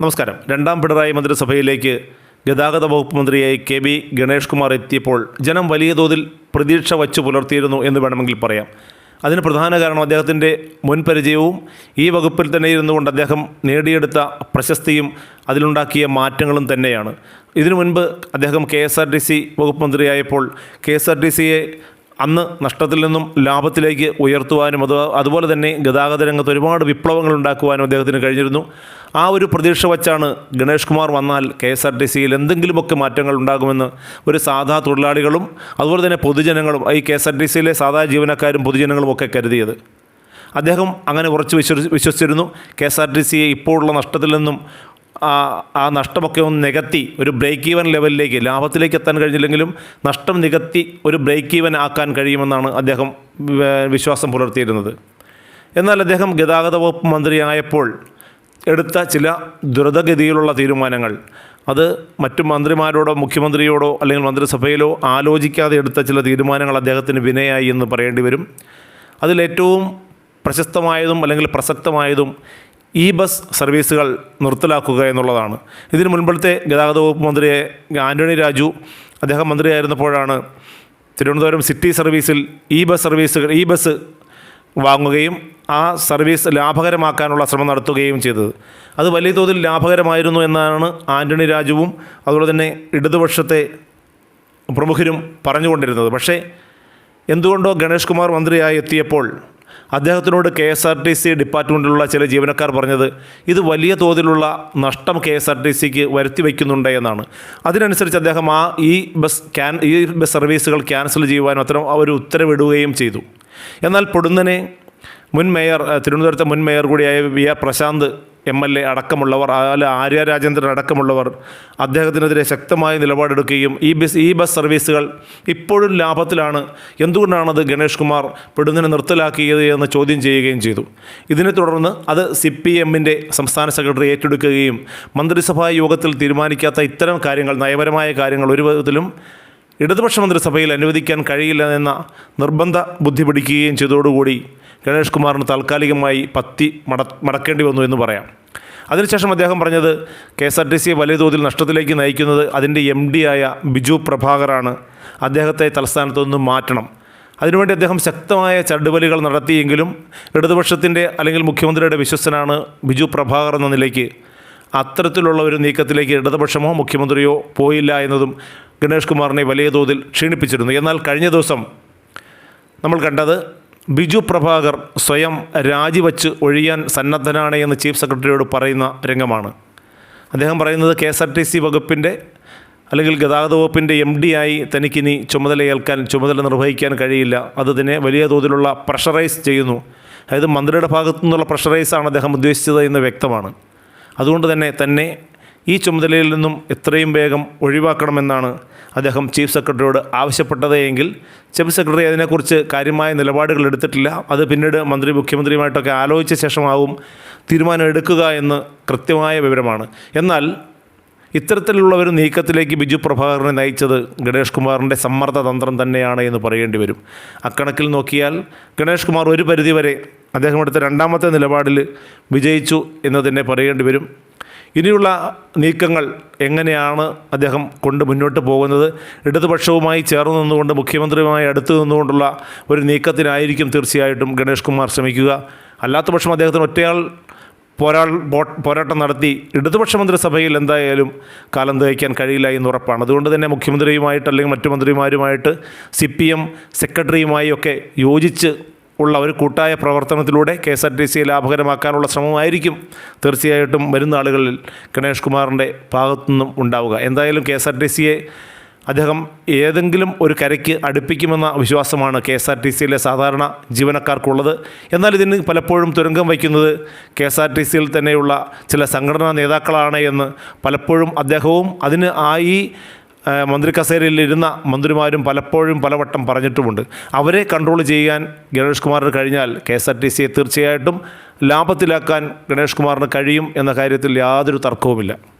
നമസ്കാരം. രണ്ടാം പിണറായി മന്ത്രിസഭയിലേക്ക് ഗതാഗത വകുപ്പ് മന്ത്രിയായി കെ ബി ഗണേഷ് കുമാർ എത്തിയപ്പോൾ ജനം വലിയ തോതിൽ പ്രതീക്ഷ വച്ചു പുലർത്തിയിരുന്നു എന്ന് വേണമെങ്കിൽ പറയാം. അതിന് പ്രധാന കാരണം അദ്ദേഹത്തിന്റെ മുൻപരിചയവും ഈ വകുപ്പിൽ തന്നെ ഇരുന്നുകൊണ്ട് അദ്ദേഹം നേടിയെടുത്ത പ്രശസ്തിയും അതിലുണ്ടാക്കിയ മാറ്റങ്ങളും തന്നെയാണ്. ഇതിനു മുൻപ് അദ്ദേഹം K S R T C വകുപ്പ് മന്ത്രിയായപ്പോൾ കെ എസ് ആർ ടി സിയെ അന്ന് നഷ്ടത്തിൽ നിന്നും ലാഭത്തിലേക്ക് ഉയർത്തുവാനും അത് അതുപോലെ തന്നെ ഗതാഗത രംഗത്ത് ഒരുപാട് വിപ്ലവങ്ങൾ ഉണ്ടാക്കുവാനും അദ്ദേഹത്തിന് കഴിഞ്ഞിരുന്നു. ആ ഒരു പ്രതീക്ഷ വച്ചാണ് ഗണേഷ് കുമാർ വന്നാൽ കെ എസ് ആർ ടി സിയിൽ എന്തെങ്കിലുമൊക്കെ മാറ്റങ്ങൾ ഉണ്ടാകുമെന്ന് ഒരു സാധാ തൊഴിലാളികളും അതുപോലെ തന്നെ പൊതുജനങ്ങളും ഈ കെ എസ് ആർ ടി സിയിലെ സാധാ ജീവനക്കാരും പൊതുജനങ്ങളും ഒക്കെ കരുതിയത്. അദ്ദേഹം അങ്ങനെ ഉറച്ചു വിശ്വസിച്ചിരുന്നു. കെ എസ് ആർ ടി സിയെ ഇപ്പോഴുള്ള നഷ്ടത്തിൽ നിന്നും ആ നഷ്ടമൊക്കെ ഒന്ന് നികത്തി ഒരു ബ്രേക്ക് ഈവൻ ലെവലിലേക്ക് ലാഭത്തിലേക്ക് എത്താൻ കഴിഞ്ഞില്ലെങ്കിലും നഷ്ടം നികത്തി ഒരു ബ്രേക്ക് ഈവൻ ആക്കാൻ കഴിയുമെന്നാണ് അദ്ദേഹം വിശ്വാസം പുലർത്തിയിരുന്നത്. എന്നാൽ അദ്ദേഹം ഗതാഗത വകുപ്പ് മന്ത്രിയായപ്പോൾ എടുത്ത ചില ദ്രുതഗതിയിലുള്ള തീരുമാനങ്ങൾ. അത് മറ്റു മന്ത്രിമാരോടോ മുഖ്യമന്ത്രിയോടോ അല്ലെങ്കിൽ മന്ത്രിസഭയിലോ ആലോചിക്കാതെ എടുത്ത ചില തീരുമാനങ്ങൾ അദ്ദേഹത്തിന് വിനയായി എന്ന് പറയേണ്ടി വരും. അതിലേറ്റവും പ്രശസ്തമായതും അല്ലെങ്കിൽ പ്രസക്തമായതും ഇ ബസ് സർവീസുകൾ നിർത്തലാക്കുക എന്നുള്ളതാണ്. ഇതിന് മുൻപത്തെ ഗതാഗത വകുപ്പ് മന്ത്രി ആന്റണി രാജു അദ്ദേഹം മന്ത്രിയായിരുന്നപ്പോഴാണ് തിരുവനന്തപുരം സിറ്റി സർവീസിൽ ഇ ബസ് സർവീസുകൾ ഇ ബസ് വാങ്ങുകയും ആ സർവീസ് ലാഭകരമാക്കാനുള്ള ശ്രമം നടത്തുകയും ചെയ്തത്. അത് വലിയ തോതിൽ ലാഭകരമായിരുന്നു എന്നാണ് ആന്റണി രാജുവും അതുപോലെ തന്നെ ഇടതുപക്ഷത്തെ പ്രമുഖരും പറഞ്ഞുകൊണ്ടിരുന്നത്. പക്ഷേ എന്തുകൊണ്ടോ ഗണേഷ് കുമാർ മന്ത്രിയായി എത്തിയപ്പോൾ അദ്ദേഹത്തിനോട് K S R T C ഡിപ്പാർട്ട്മെന്റിലുള്ള ചില ജീവനക്കാർ പറഞ്ഞത് ഇത് വലിയ തോതിലുള്ള നഷ്ടം കെ എസ് ആർ ടി സിക്ക് വരുത്തി വയ്ക്കുന്നുണ്ട് എന്നാണ്. അതിനനുസരിച്ച് അദ്ദേഹം ആ E bus can E bus സർവീസുകൾ ക്യാൻസൽ ചെയ്യുവാനും അത്തരം ഒരു ഉത്തരവിടുകയും ചെയ്തു. എന്നാൽ പൊടുന്നനെ മുൻ മേയർ തിരുവനന്തപുരത്തെ മുൻ മേയർ കൂടിയായ V R Prashanth M L A അടക്കമുള്ളവർ അതുപോലെ ആര്യ രാജേന്ദ്രൻ അടക്കമുള്ളവർ അദ്ദേഹത്തിനെതിരെ ശക്തമായ നിലപാടെടുക്കുകയും ഈ ബസ് ഈ ബസ് സർവീസുകൾ ഇപ്പോഴും ലാഭത്തിലാണ്. എന്തുകൊണ്ടാണത് ഗണേഷ് കുമാർ പെടുന്നതിനെ നിർത്തലാക്കിയത് എന്ന് ചോദ്യം ചെയ്യുകയും ചെയ്തു. ഇതിനെ തുടർന്ന് അത് സി പി എമ്മിന്റെ സംസ്ഥാന സെക്രട്ടറി ഏറ്റെടുക്കുകയും മന്ത്രിസഭാ യോഗത്തിൽ തീരുമാനിക്കാത്ത ഇത്തരം കാര്യങ്ങൾ നയപരമായ കാര്യങ്ങൾ ഒരു വിധത്തിലും ഇടതുപക്ഷ മന്ത്രിസഭയിൽ അനുവദിക്കാൻ കഴിയില്ല എന്ന നിർബന്ധ ബുദ്ധി പിടിക്കുകയും ചെയ്തതോടുകൂടി ഗണേഷ് കുമാറിന് താൽക്കാലികമായി പത്തി മട മടക്കേണ്ടി വന്നു എന്ന് പറയാം. അതിനുശേഷം അദ്ദേഹം പറഞ്ഞത് കെ എസ് ആർ ടി സിയെ വലിയ തോതിൽ നഷ്ടത്തിലേക്ക് നയിക്കുന്നത് അതിന്റെ എം ഡി ആയ ബിജു പ്രഭാകറാണ്. അദ്ദേഹത്തെ തലസ്ഥാനത്ത് നിന്ന് മാറ്റണം. അതിനുവേണ്ടി അദ്ദേഹം ശക്തമായ ചടുവലികൾ നടത്തിയെങ്കിലും ഇടതുപക്ഷത്തിന്റെ അല്ലെങ്കിൽ മുഖ്യമന്ത്രിയുടെ വിശ്വസ്തനാണ് ബിജു പ്രഭാകർ എന്ന നിലയ്ക്ക് അത്തരത്തിലുള്ള ഒരു നീക്കത്തിലേക്ക് ഇടതുപക്ഷമോ മുഖ്യമന്ത്രിയോ പോയില്ല എന്നതും ഗണേഷ് കുമാറിനെ വലിയ തോതിൽ ക്ഷീണിപ്പിച്ചിരുന്നു. എന്നാൽ കഴിഞ്ഞ ദിവസം നമ്മൾ കണ്ടത് ബിജു പ്രഭാകർ സ്വയം രാജിവച്ച് ഒഴിയാൻ സന്നദ്ധനാണ് എന്ന് ചീഫ് സെക്രട്ടറിയോട് പറയുന്ന രംഗമാണ്. അദ്ദേഹം പറയുന്നത് K S R T C വകുപ്പിന്റെ അല്ലെങ്കിൽ ഗതാഗത വകുപ്പിന്റെ എം ഡി ആയി തനിക്കിനി ചുമതലയേൽക്കാൻ ചുമതല നിർവഹിക്കാൻ കഴിയില്ല. അത് തന്നെ വലിയ തോതിലുള്ള പ്രഷറൈസ് ചെയ്യുന്നു. അതായത് മന്ത്രിയുടെ ഭാഗത്തു നിന്നുള്ള പ്രഷറൈസാണ് അദ്ദേഹം ഉദ്ദേശിച്ചത് എന്ന് വ്യക്തമാണ്. അതുകൊണ്ട് തന്നെ തന്നെ ഈ ചുമതലയിൽ നിന്നും എത്രയും വേഗം ഒഴിവാക്കണമെന്നാണ് അദ്ദേഹം ചീഫ് സെക്രട്ടറിയോട് ആവശ്യപ്പെട്ടത് എങ്കിൽ ചീഫ് സെക്രട്ടറി അതിനെക്കുറിച്ച് കാര്യമായ നിലപാടുകൾ എടുത്തിട്ടില്ല. അത് പിന്നീട് മന്ത്രി മുഖ്യമന്ത്രിയുമായിട്ടൊക്കെ ആലോചിച്ച ശേഷമാവും തീരുമാനം എടുക്കുക എന്ന് കൃത്യമായ വിവരമാണ്. എന്നാൽ ഇത്തരത്തിലുള്ള ഒരു നീക്കത്തിലേക്ക് ബിജു പ്രഭാകരനെ നയിച്ചത് ഗണേഷ് കുമാറിന്റെ സമ്മർദ്ദ തന്ത്രം തന്നെയാണ് എന്ന് പറയേണ്ടി വരും. അക്കണക്കിൽ നോക്കിയാൽ ഗണേഷ് കുമാർ ഒരു പരിധിവരെ അദ്ദേഹം എടുത്ത രണ്ടാമത്തെ നിലപാടിൽ വിജയിച്ചു എന്ന് തന്നെ പറയേണ്ടി വരും. ഇനിയുള്ള നീക്കങ്ങൾ എങ്ങനെയാണ് അദ്ദേഹം കൊണ്ട് മുന്നോട്ട് പോകുന്നത്? ഇടതുപക്ഷവുമായി ചേർന്ന് നിന്നുകൊണ്ട് മുഖ്യമന്ത്രിയുമായി അടുത്ത് നിന്നുകൊണ്ടുള്ള ഒരു നീക്കത്തിനായിരിക്കും തീർച്ചയായിട്ടും ഗണേഷ് കുമാർ ശ്രമിക്കുക. അല്ലാത്തപക്ഷം അദ്ദേഹത്തിന് ഒറ്റയാൾ പോരാൾ പോരാട്ടം നടത്തി ഇടതുപക്ഷ മന്ത്രിസഭയിൽ എന്തായാലും കാലം തയ്ക്കാൻ കഴിയില്ല എന്ന് ഉറപ്പാണ്. അതുകൊണ്ട് തന്നെ മുഖ്യമന്ത്രിയുമായിട്ട് അല്ലെങ്കിൽ മറ്റു മന്ത്രിമാരുമായിട്ട് സി പി എം സെക്രട്ടറിയുമായി ഒക്കെ യോജിച്ച് ഉള്ള ഒരു കൂട്ടായ പ്രവർത്തനത്തിലൂടെ കെ എസ് ആർ ടി സിയെ ലാഭകരമാക്കാനുള്ള ശ്രമമായിരിക്കും തീർച്ചയായിട്ടും വരുന്ന ആളുകളിൽ ഗണേഷ് കുമാറിന്റെ ഭാഗത്തുനിന്നും ഉണ്ടാവുക. എന്തായാലും കെ എസ് ആർ ടി സിയെ അദ്ദേഹം ഏതെങ്കിലും ഒരു കരയ്ക്ക് അടുപ്പിക്കുമെന്ന വിശ്വാസമാണ് കെ എസ് ആർ ടി സിയിലെ സാധാരണ ജീവനക്കാർക്കുള്ളത്. എന്നാൽ ഇതിന് പലപ്പോഴും തുരങ്കം വയ്ക്കുന്നത് കെ എസ് ആർ ടി സിയിൽ തന്നെയുള്ള ചില സംഘടനാ നേതാക്കളാണ് എന്ന് പലപ്പോഴും അദ്ദേഹവും അതിന് ആ ഈ മന്ത്രി കസേരയിൽ ഇരുന്ന മന്ത്രിമാരും പലപ്പോഴും പലവട്ടം പറഞ്ഞിട്ടുമുണ്ട്. അവരെ കൺട്രോൾ ചെയ്യാൻ ഗണേഷ് കുമാറിന് കഴിഞ്ഞാൽ കെ എസ് ആർ ടി സിയെ തീർച്ചയായിട്ടും ലാഭത്തിലാക്കാൻ ഗണേഷ് കുമാറിന് കഴിയും എന്ന കാര്യത്തിൽ യാതൊരു തർക്കവുമില്ല.